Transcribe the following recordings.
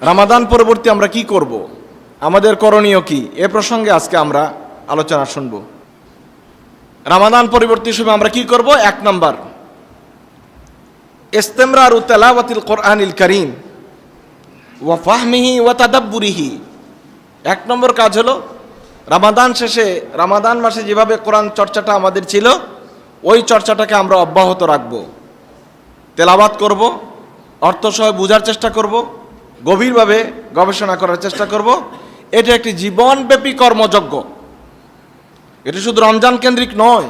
রামাদান পরবর্তী আমরা কি করব? আমাদের করণীয় কি? এ প্রসঙ্গে আজকে আমরা আলোচনা শুনব। রামাদান পরবর্তী সময় আমরা কি করব? এক নম্বর, ইস্তেমরার ও তেলাওয়াতিল কোরআনিল করিম ওয়া ফাহমিহি ওয়া তাদাব্বুরিহি। এক নম্বর কাজ হলো, রামাদান শেষে, রামাদান মাসে যেভাবে কোরআন চর্চাটা আমাদের ছিল, ওই চর্চাটাকে আমরা অব্যাহত রাখব। তেলাবাত করব, অর্থসহ বোঝার চেষ্টা করব গভীরভাবে গবেষণা করার চেষ্টা করব। এটা একটি জীবনব্যাপী কর্মযজ্ঞ। এটা শুধু রমজান কেন্দ্রিক নয়।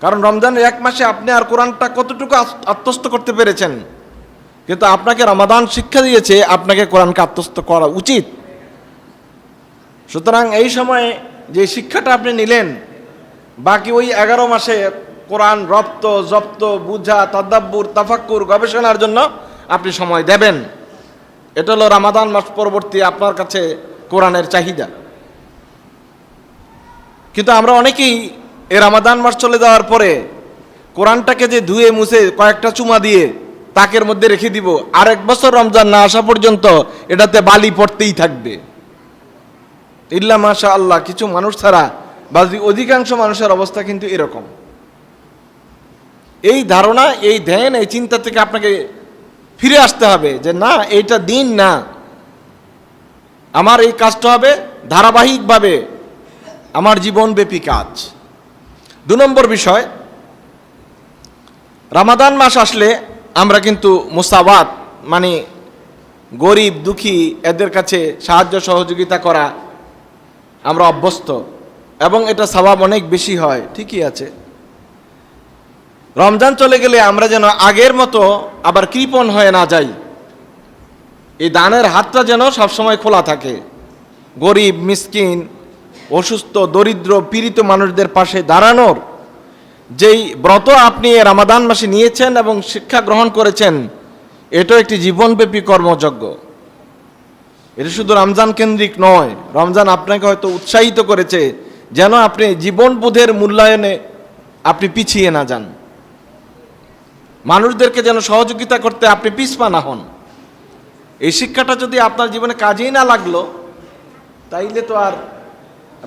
কারণ রমজানের এক মাসে আপনি আর কোরআনটা কতটুকু আত- আত্মস্থ করতে পেরেছেন? কিন্তু আপনাকে রমাদান শিক্ষা দিয়েছে, আপনাকে কোরআনকে আত্মস্থ করা উচিত। সুতরাং এই সময়ে যে শিক্ষাটা আপনি নিলেন, বাকি ওই এগারো মাসে কোরআন রপ্ত, জপ্ত, বুঝা, তদাব্বুর, তাফাক্কুর, গবেষণার জন্য আপনি সময় দেবেন। এটা হলো রামাদান মাস পরবর্তী আপনার কাছে কোরআনের চাহিদা। কিন্তু আমরা অনেকেই এই রামাদান মাস চলে যাওয়ার পরে কোরআনটাকে যে ধুয়ে মুছে কয়েকটা চুমা দিয়ে তাকের মধ্যে রেখে দিব আর এক বছর রমজান না আসা পর্যন্ত এটাতে বালি পড়তেই থাকবে। ইল্লা মাশা আল্লাহ কিছু মানুষ ছাড়া বা অধিকাংশ মানুষের অবস্থা কিন্তু এরকম। এই ধারণা, এই ধ্যান, এই চিন্তা থেকে আপনাকে ফিরে আসতে হবে যে না, এইটা দিন না। আমার এই কাজটা হবে ধারাবাহিকভাবে। আমার জীবনব্যাপী কাজ। দু নম্বর বিষয়, রামাদান মাস আসলে আমরা কিন্তু মুসাওয়াত মানে গরিব, দুঃখী, এদের কাছে সাহায্য, সহযোগিতা করা আমরা অভ্যস্ত। এবং এটা স্বভাব অনেক বেশি হয়, ঠিকই আছে। রমজান চলে গেলে আমরা যেন আগের মতো আবার কৃপণ হয়ে না যাই। এই দানের হাতটা যেন সবসময় খোলা থাকে। গরিব, মিসকিন, অসুস্থ, দরিদ্র, পীড়িত মানুষদের পাশে দাঁড়ানোর যেই ব্রত আপনি রামাদান মাসে নিয়েছেন এবং শিক্ষা গ্রহণ করেছেন, এটাও একটি জীবনব্যাপী কর্মযজ্ঞ। এটা শুধু রমজান কেন্দ্রিক নয়, রমজান আপনাকে হয়তো উৎসাহিত করেছে যেন আপনি জীবনবোধের মূল্যায়নে আপনি পিছিয়ে না যান। মানুষদেরকে যেন সহযোগিতা করতে আপনি পিছপা না হন। এই শিক্ষাটা যদি আপনার জীবনে কাজেই না লাগল, তাইলে তো আর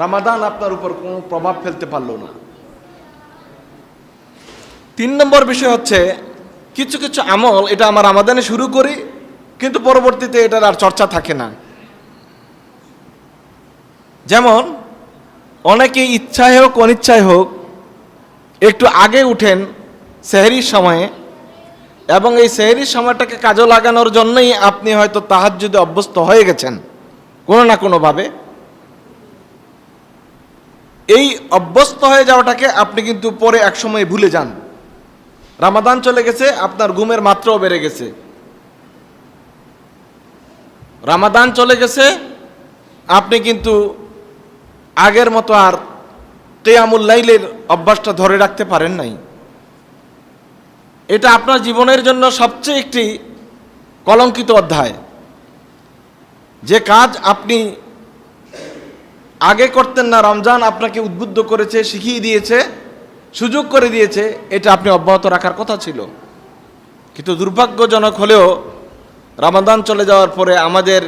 রামাদান আপনার উপর কোনো প্রভাব ফেলতে পারল না। তিন নম্বর বিষয় হচ্ছে, কিছু কিছু আমল, এটা আমার রামাদানে শুরু করি, কিন্তু পরবর্তীতে এটার আর চর্চা থাকে না। যেমন, অনেকে ইচ্ছায় হোক, অনিচ্ছায় হোক, একটু আগে উঠেন সেহরির সময়ে এবং এই সেহরির সময়টাকে কাজে লাগানোর জন্যই আপনি হয়তো তাহার যদি অভ্যস্ত হয়ে গেছেন, কোনো না কোনোভাবে। এই অভ্যস্ত হয়ে যাওয়াটাকে আপনি কিন্তু পরে একসময় ভুলে যান। রামাদান চলে গেছে, আপনার ঘুমের মাত্রাও বেড়ে গেছে। রামাদান চলে গেছে, আপনি কিন্তু আগের মতো আর কেয়ামুল লাইলের অভ্যাসটা ধরে রাখতে পারেন নাই। এটা আপনার জীবনের জন্য সবচেয়ে একটি কলঙ্কিত অধ্যায়। যে কাজ আপনি আগে করতেন না, রমজান আপনাকে উদ্বুদ্ধ করেছে, শিখিয়ে দিয়েছে, সুযোগ করে দিয়েছে, এটা আপনি অব্যাহত রাখার কথা ছিল। কিন্তু দুর্ভাগ্যজনক হলেও রামাদান চলে যাওয়ার পরে আমাদের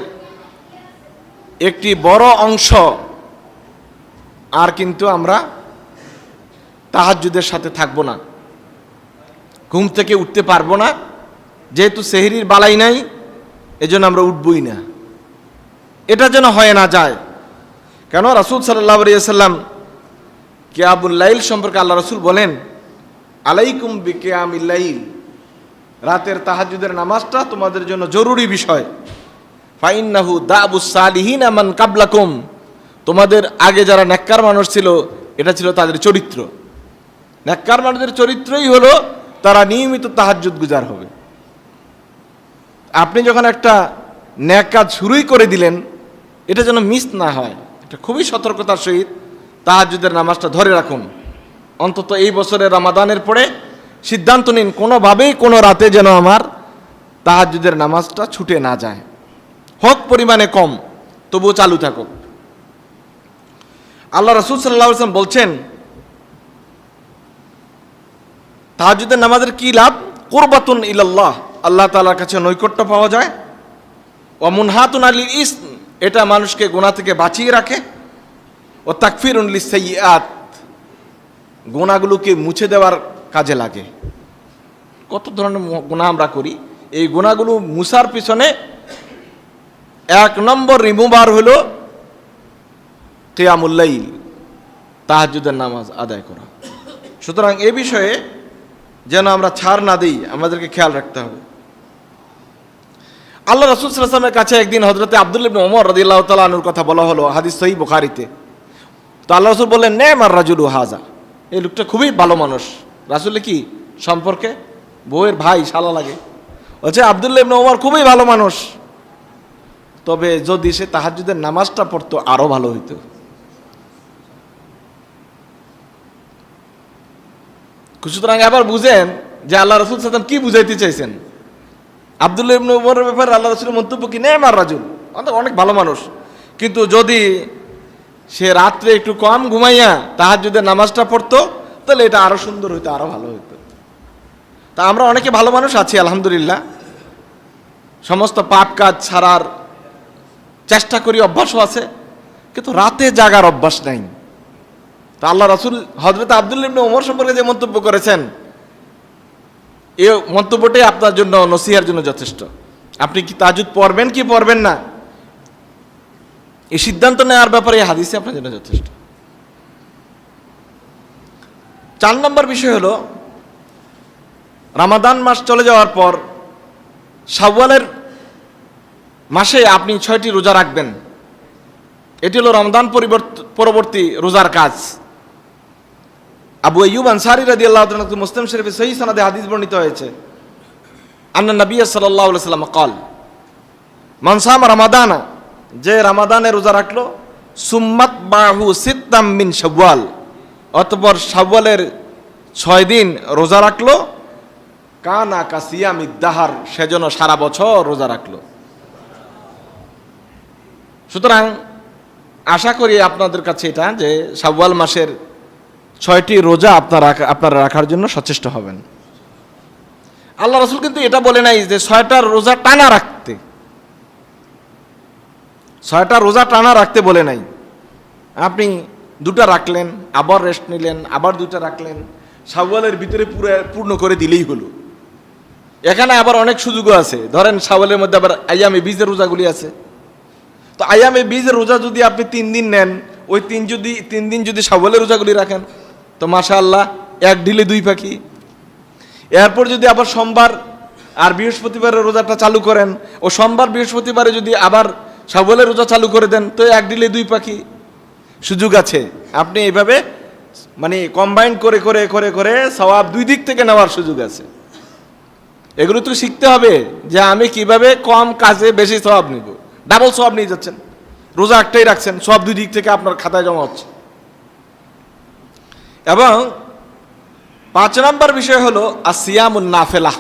একটি বড় অংশ আর কিন্তু আমরা তাহাজ্জুদের সাথে থাকব না। ঘুম থেকে উঠতে পারব না। যেহেতু সেহরির বালাই নাই, এজন্য আমরা উঠবই না। এটা যেন হয় না যায়। কেন? রাসুল সাল্লাহ সাল্লাম কেয়াবুল্লাইল সম্পর্কে আল্লাহ রসুল বলেন, আলাইকুম বি কেয়ামিল্লাইল রাতের তাহাজুদের নামাজটা তোমাদের জন্য জরুরি বিষয়। ফাইন্নাহু দাবুস সালিহিন আমান কাবলাকুম। তোমাদের আগে যারা নেককার মানুষ ছিল, এটা ছিল তাদের চরিত্র। নেককার মানুষদের চরিত্রই হলো তারা নিয়মিত তাহাজ্জুদ গুজার হবে। আপনি যখন একটা ন্যাক কাজ শুরুই করে দিলেন, এটা যেন মিস না হয়। এটা খুবই সতর্কতার সহিত তাহাজুদের নামাজটা ধরে রাখুন। অন্তত এই বছরের রামাদানের পরে সিদ্ধান্ত নিন, কোনোভাবেই কোনো রাতে যেন আমার তাহাজুদের নামাজটা ছুটে না যায়। হোক পরিমাণে কম, তবুও চালু থাকুক। আল্লাহ রসুল সাল্লাহ বলছেন তাহাজুদের নামাজের কি লাভ? কোরবাতুন ইলাল্লাহ। আল্লাহ তালার কাছে নৈকট্য পাওয়া যায়। ও মুনহাতুন আলী ইস এটা মানুষকে গোনা থেকে বাঁচিয়ে রাখে। ও তাকফির উনলি সৈয়াত গোনাগুলোকে মুছে দেওয়ার কাজে লাগে। কত ধরনের গুণা আমরা করি? এই গোনাগুলো মুসার পিছনে এক নম্বর রিমুভার হলো কেয়ামুল্লাইল তাহাজুদের নামাজ আদায় করা। সুতরাং এ বিষয়ে যেন আমরা ছাড় না দিই, আমাদেরকে খেয়াল রাখতে হবে। আল্লাহ রসুল সাল্লামের কাছে একদিন হজরতে আব্দুল ইবনে ওমর রদিল্লাহ তালুর কথা বলা হলো, হাদিস সহি বুখারিতে। তো আল্লাহ রসুল বললেন, নে মার রাজুলু হাজা। এই লোকটা খুবই ভালো মানুষ। রাসুলে কি সম্পর্কে? বউয়ের ভাই, শালা লাগে। বলছে, আবদুল্লাহ ইবনে ওমর খুবই ভালো মানুষ। তবে যদি সে তাহাজুদের নামাজটা পড়তো আরও ভালো হইতো। সুতরাং আবার বুঝেন যে আল্লাহ রসুল সাল্লাম কি বুঝাইতে চাইছেন। আবদুল্লাহ ইবনে উমরের ব্যাপারে আল্লাহ রসুলের মন্তব্য কি? নেই মার রাজুল অনেক ভালো মানুষ। কিন্তু যদি সে রাত্রে একটু কম ঘুমাইয়া তাহার যদি নামাজটা পড়তো, তাহলে এটা আরও সুন্দর হইতো, আরও ভালো হইতো। তা আমরা অনেকে ভালো মানুষ আছি, আলহামদুলিল্লাহ। সমস্ত পাপ কাজ ছাড়ার চেষ্টা করি, অভ্যাসও আছে। কিন্তু রাতে জাগার অভ্যাস নাই। তা আল্লাহ রসুল হজরত আবদুল্লাহ ইবনে ওমর সম্পর্কে যে মন্তব্য করেছেন, এ মন্তব্যটাই আপনার জন্য নসিহার জন্য যথেষ্ট। আপনি কি তাজুদ পড়বেন কি পড়বেন না? এই সিদ্ধান্ত নেওয়ার ব্যাপারে এই হাদিসে আপনার জন্য যথেষ্ট। চার নম্বর বিষয় হলো, রামাদান মাস চলে যাওয়ার পর শাওয়ালের মাসে আপনি ছয়টি রোজা রাখবেন। এটি হলো রমদান পরিবর্ত- পরবর্তী রোজার কাজ। আবু আইয়ুব আনসারি রাদি আল্লাহ মুসলিম শরীফে সহি সনাদে হাদিস বর্ণিত হয়েছে। আন্না নবী সাল্লাহ সাল্লাম কল মনসাম রামাদানা যে রামাদানে রোজা রাখল, সুম্মাত বাহু সিদ্দাম মিন শাওয়াল অতপর শাওয়ালের ছয় দিন রোজা রাখল, কানা কাসিয়াম ইদ্দাহার সেজন্য সারা বছর রোজা রাখল। সুতরাং আশা করি আপনাদের কাছে এটা যে শাওয়াল মাসের ছয়টি রোজা আপনারা আপনারা রাখার জন্য সচেষ্ট হবেন। আল্লাহ রসুল কিন্তু এটা বলে নাই যে ছয়টা রোজা টানা রাখতে। ছয়টা রোজা টানা রাখতে বলে নাই। আপনি দুটা রাখলেন, আবার রেস্ট নিলেন, আবার দুটা রাখলেন, শাওয়ালের ভিতরে পুরো পূর্ণ করে দিলেই হলো। এখানে আবার অনেক সুযোগও আছে। ধরেন শাওয়ালের মধ্যে আবার আয়ামে বীজের রোজাগুলি আছে। তো আয়ামে বীজের রোজা যদি আপনি তিন দিন নেন, ওই তিন যদি তিন দিন যদি শাওয়ালের রোজাগুলি রাখেন তো মাশা আল্লাহ এক ঢিলে দুই পাখি। এরপর যদি আবার সোমবার আর বৃহস্পতিবারের রোজাটা চালু করেন, ও সোমবার বৃহস্পতিবারে যদি আবার শাওয়ালের রোজা চালু করে দেন, তো এক ঢিলে দুই পাখি সুযোগ আছে। আপনি এইভাবে মানে কম্বাইন করে করে করে করে সওয়াব দুই দিক থেকে নেওয়ার সুযোগ আছে। এগুলো তো শিখতে হবে যে আমি কীভাবে কম কাজে বেশি সওয়াব নিব। ডাবল সওয়াব নিয়ে যাচ্ছেন। রোজা একটাই রাখছেন সব দুই দিক থেকে আপনার খাতায় জমা হচ্ছে। এবং পাঁচ নম্বর বিষয় হলো আসিয়ামুন নাফেলা।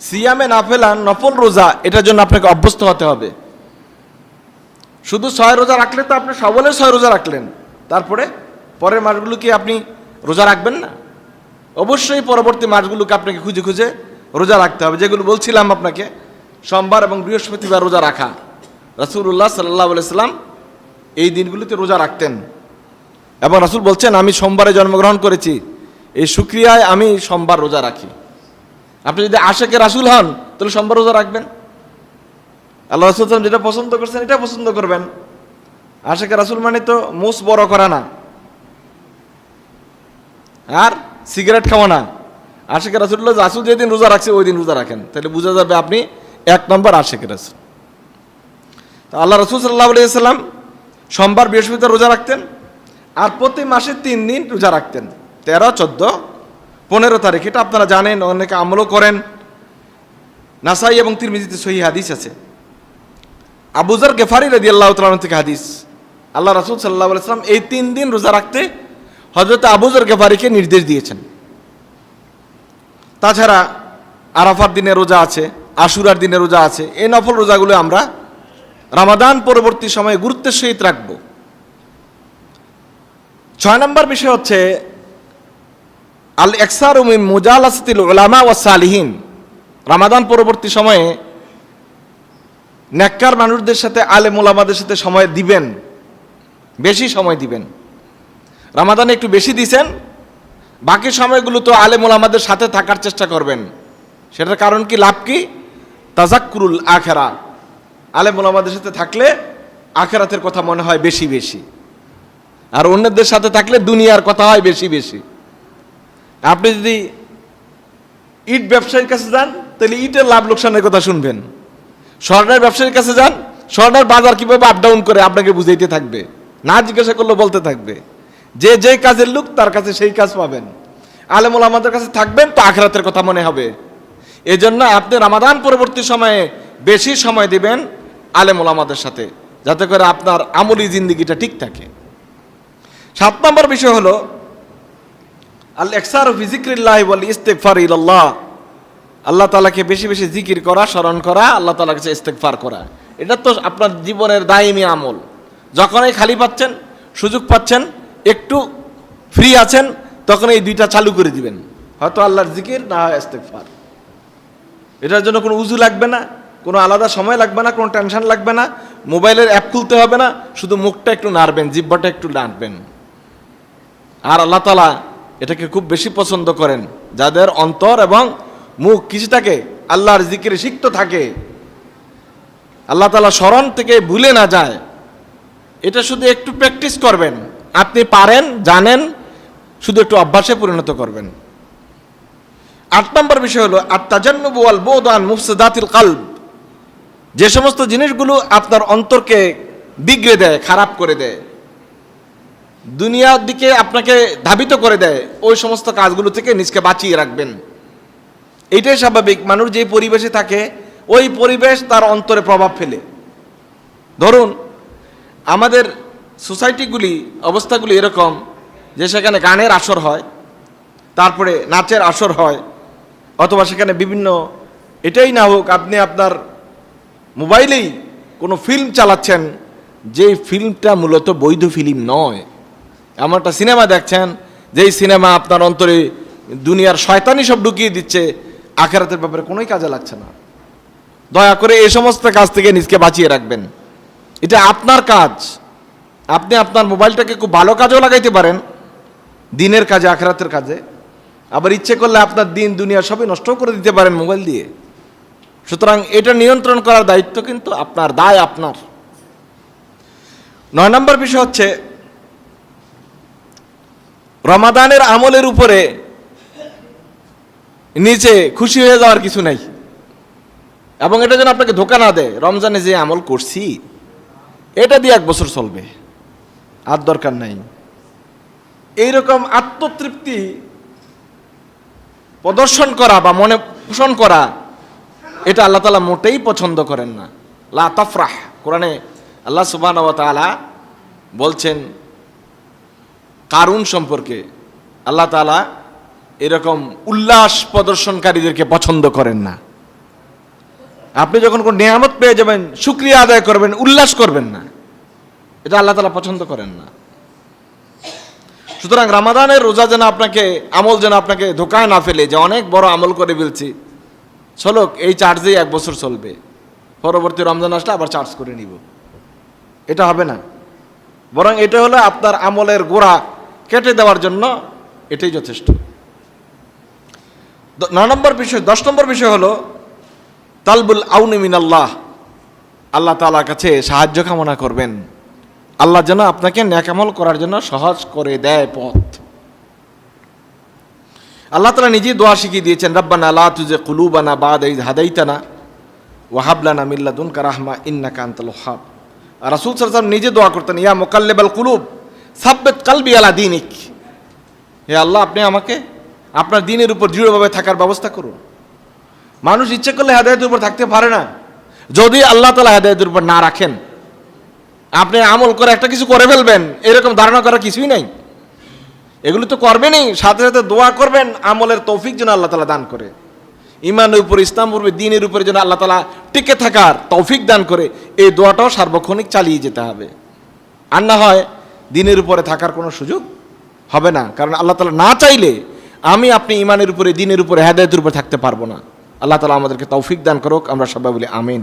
সিয়ামে নাফেলা, নফল রোজা, এটার জন্য আপনাকে অভ্যস্ত হতে হবে। শুধু ছয় রোজা রাখলে তো আপনি সবলের ছয় রোজা রাখলেন। তারপরে পরের মাসগুলো কি আপনি রোজা রাখবেন না? অবশ্যই পরবর্তী মাসগুলোকে আপনাকে খুঁজে খুঁজে রোজা রাখতে হবে। যেগুলো বলছিলাম আপনাকে, সোমবার এবং বৃহস্পতিবার রোজা রাখা। রাসুল্লাহ সাল্লাহ সাল্লাম এই দিনগুলিতে রোজা রাখতেন। এবং রাসুল বলছেন, আমি সোমবারে জন্মগ্রহণ করেছি। এই সুক্রিয়ায় আমি সোমবার রোজা রাখি। আপনি যদি আশেকে রাসুল হন, তাহলে সোমবার রোজা রাখবেন। আল্লাহ রাসুল যেটা পছন্দ করছেন, এটা পছন্দ করবেন। আশেকে রাসুল মানে তো মুস বড় করা না। আর সিগারেট খাওয়া না। আশেকে রাসুল্লাহ রাসুল যেদিন রোজা রাখছে, ওই দিন রোজা রাখেন। তাহলে বোঝা যাবে আপনি এক নম্বর আশেকে রাসুল। তো আল্লাহ রসুল সাল্লাহ সোমবার বৃহস্পতিবার রোজা রাখতেন। আর প্রতি মাসে তিন দিন রোজা রাখতেন। তেরো, চোদ্দ, পনেরো তারিখ, এটা আপনারা জানেন, অনেকে আমলও করেন। নাসাই এবং তিরমিজিতে সহি হাদিস আছে। আবুজার গেফারি রদি আল্লাহ তালন থেকে হাদিস। আল্লাহ রাসুল সাল্লাহ সাল্লাম এই তিন দিন রোজা রাখতে হজরত আবুজার গেফারিকে নির্দেশ দিয়েছেন। তাছাড়া আরাফার দিনে রোজা আছে, আশুরার দিনে রোজা আছে, এই নফল রোজাগুলো আমরা রামাদান পরবর্তী সময়ে গুরুত্বের সহিত রাখব। ছয় নম্বর বিষয় হচ্ছে আল একসার মুজালাসতিল ওলামা ও সালিহীন। রামাদান পরবর্তী সময়ে নেককার মানুষদের সাথে, আলেম ওলামাদের সাথে সময় দিবেন। বেশি সময় দিবেন। রামাদানে একটু বেশি দিছেন, বাকি সময়গুলো তো আলেম ওলামাদের সাথে থাকার চেষ্টা করবেন। সেটার কারণ কি, লাভ কি? তাজাক্কুরুল আখেরা আলেম ওলামাদের সাথে থাকলে আখেরাতের কথা মনে হয় বেশি বেশি। আর অন্যদের সাথে থাকলে দুনিয়ার কথা হয় বেশি বেশি। আপনি যদি ইট ব্যবসায়ীর কাছে যান, তাহলে ইটের লাভ লোকসানের কথা শুনবেন। স্বর্ণের ব্যবসায়ীর কাছে যান, স্বর্ণের বাজার কীভাবে আপ ডাউন করে আপনাকে বুঝাইতে থাকবে, না জিজ্ঞাসা করলে বলতে থাকবে। যে যে কাজের লোক, তার কাছে সেই কাজ পাবেন। আলেমুল আমাদের কাছে থাকবেন, তো আখরাতের কথা মনে হবে। এজন্য আপনি রামাদান পরবর্তী সময়ে বেশি সময় দিবেন আলেমুল আমাদের সাথে, যাতে করে আপনার আমলি জিন্দিগিটা ঠিক থাকে। সাত নম্বর বিষয় হলো আল একসার ফিজিক্রিল্লাহ বল ইস্তেকফার ইল্লাহ আল্লাহ তালাকে বেশি বেশি জিকির করা, স্মরণ করা, আল্লাহ তালার কাছে ইস্তেকফার করা। এটা তো আপনার জীবনের দায়মি আমল। যখনই খালি পাচ্ছেন, সুযোগ পাচ্ছেন, একটু ফ্রি আছেন, তখন এই দুইটা চালু করে দিবেন। হয়তো আল্লাহর জিকির না হয় ইস্তেকফার এটার জন্য কোনো উজু লাগবে না, কোনো আলাদা সময় লাগবে না, কোনো টেনশন লাগবে না, মোবাইলের অ্যাপ খুলতে হবে না, শুধু মুখটা একটু নাড়বেন জিব্বাটা একটু নাড়বেন। আর আল্লাহ তালা এটাকে খুব বেশি পছন্দ করেন, যাদের অন্তর এবং মুখ কিছুটাকে আল্লাহর জিকিরে সিক্ত থাকে। আল্লাহ তালা স্মরণ থেকে ভুলে না যায়। এটা শুধু একটু প্র্যাকটিস করবেন। আপনি পারেন, জানেন, শুধু একটু অভ্যাসে পরিণত করবেন। আট নম্বর বিষয় হলো আত্মাজান্নবু আল বোদান মুফসদাতিল কালব। যে সমস্ত জিনিসগুলো আপনার অন্তরকে বিগড়ে দেয়, খারাপ করে দেয়। দুনিয়ার দিকে আপনাকে ধাবিত করে দেয় ওই সমস্ত কাজগুলো থেকে নিজকে বাঁচিয়ে রাখবেন। এইটাই স্বাভাবিক। মানুষ যে পরিবেশে থাকে, ওই পরিবেশ তার অন্তরে প্রভাব ফেলে। ধরুন, আমাদের সোসাইটিগুলি, অবস্থাগুলি এরকম যে সেখানে গানের আসর হয়, তারপরে নাচের আসর হয়, অথবা সেখানে বিভিন্ন, এটাই না হোক, আপনি আপনার মোবাইলেই কোনো ফিল্ম চালাচ্ছেন যে ফিল্মটা মূলত বৈধ ফিল্ম নয়। এমন একটা সিনেমা দেখছেন, যেই সিনেমা আপনার অন্তরে দুনিয়ার শয়তানি সব ঢুকিয়ে দিচ্ছে, আখেরাতের ব্যাপারে কোনোই কাজে লাগছে না। দয়া করে এই সমস্ত কাজ থেকে নিজকে বাঁচিয়ে রাখবেন। এটা আপনার কাজ। আপনি আপনার মোবাইলটাকে খুব ভালো কাজেও লাগাইতে পারেন, দিনের কাজে, আখেরাতের কাজে। আবার ইচ্ছে করলে আপনার দিন, দুনিয়া সবই নষ্ট করে দিতে পারেন মোবাইল দিয়ে। সুতরাং এটা নিয়ন্ত্রণ করার দায়িত্ব কিন্তু আপনার, দায় আপনার। নয় নম্বর বিষয় হচ্ছে রমাদানের আমলের উপরে নিচে খুশি হয়ে যাওয়ার কিছু নাই। এবং এটা যেন আপনাকে ধোকা না দেয়, রমজানে যে আমল করছি, এটা দিয়ে এক বছর চলবে। আর দরকার নাই। এইরকম আত্মতৃপ্তি প্রদর্শন করা বা মনে পোষণ করা, এটা আল্লাহ তালা মোটেই পছন্দ করেন না। লা তাফরাহ, কোরআনে আল্লাহ সুবাহ বলছেন কারুন সম্পর্কে আল্লাহ তালা এরকম উল্লাস প্রদর্শনকারীদেরকে পছন্দ করেন না। আপনি যখন কোন নিয়ামত পেয়ে যাবেন, শুক্রিয়া আদায় করবেন, উল্লাস করবেন না। এটা আল্লাহ তালা পছন্দ করেন না। সুতরাং রামাদানের রোজা যেন আপনাকে, আমল যেন আপনাকে ধোকায় না ফেলে, যে অনেক বড় আমল করে ফেলছি, চলক, এই চার্জেই এক বছর চলবে। পরবর্তী রমজান আসলে আবার চার্জ করে নিব। এটা হবে না। বরং এটা হলো আপনার আমলের গোড়া। কেটে দেওয়ার জন্য এটাই যথেষ্ট। দ- ন নম্বর বিষয়, দশ নম্বর বিষয় হলো, তালবুল আউনিমিন আল্লাহ আল্লাহ তালার কাছে সাহায্য কামনা করবেন। আল্লাহ যেন আপনাকে ন্যাকামল করার জন্য সহজ করে দেয় পথ। আল্লাহ তালা নিজেই দোয়া শিখিয়ে দিয়েছেন, রব্বানা আল্লাহ তুজে কুলুবানা বাদ এই হাদাইতানা ওয়াহাবলানা মিল্লাদুন কারাহমা ইন্না কান্তাল হাব রাসুল সাল্লাম নিজে দোয়া করতেন, ইয়া মোকাল্লেবাল কুলুব। সাব্বেত কালবি আলা দিনিক। হে আল্লাহ, আপনি আমাকে আপনার দিনের উপর দৃঢ়ভাবে থাকার ব্যবস্থা করুন। মানুষ ইচ্ছে করলে হেদায়তের উপর থাকতে পারে না। যদি আল্লাহ তালা হেদায়তের উপর না রাখেন, আপনি আমল করে একটা কিছু করে ফেলবেন, এরকম ধারণা করার কিছুই নাই। এগুলো তো করবেনই, সাথে সাথে দোয়া করবেন, আমলের তৌফিক যেন আল্লাহ তালা দান করে। ইমানের উপর, ইসলাম পূর্বে দিনের উপরে যেন আল্লাহ তালা টিকে থাকার তৌফিক দান করে, এই দোয়াটাও সার্বক্ষণিক চালিয়ে যেতে হবে। আর না হয় দিনের উপরে থাকার কোনো সুযোগ হবে না। কারণ আল্লাহ তালা না চাইলে আমি আপনি ইমানের উপরে, দিনের উপরে, হেদায়তের উপরে থাকতে পারব না। আল্লাহ তালা আমাদেরকে তৌফিক দান করুক, আমরা সবাই বলি আমিন।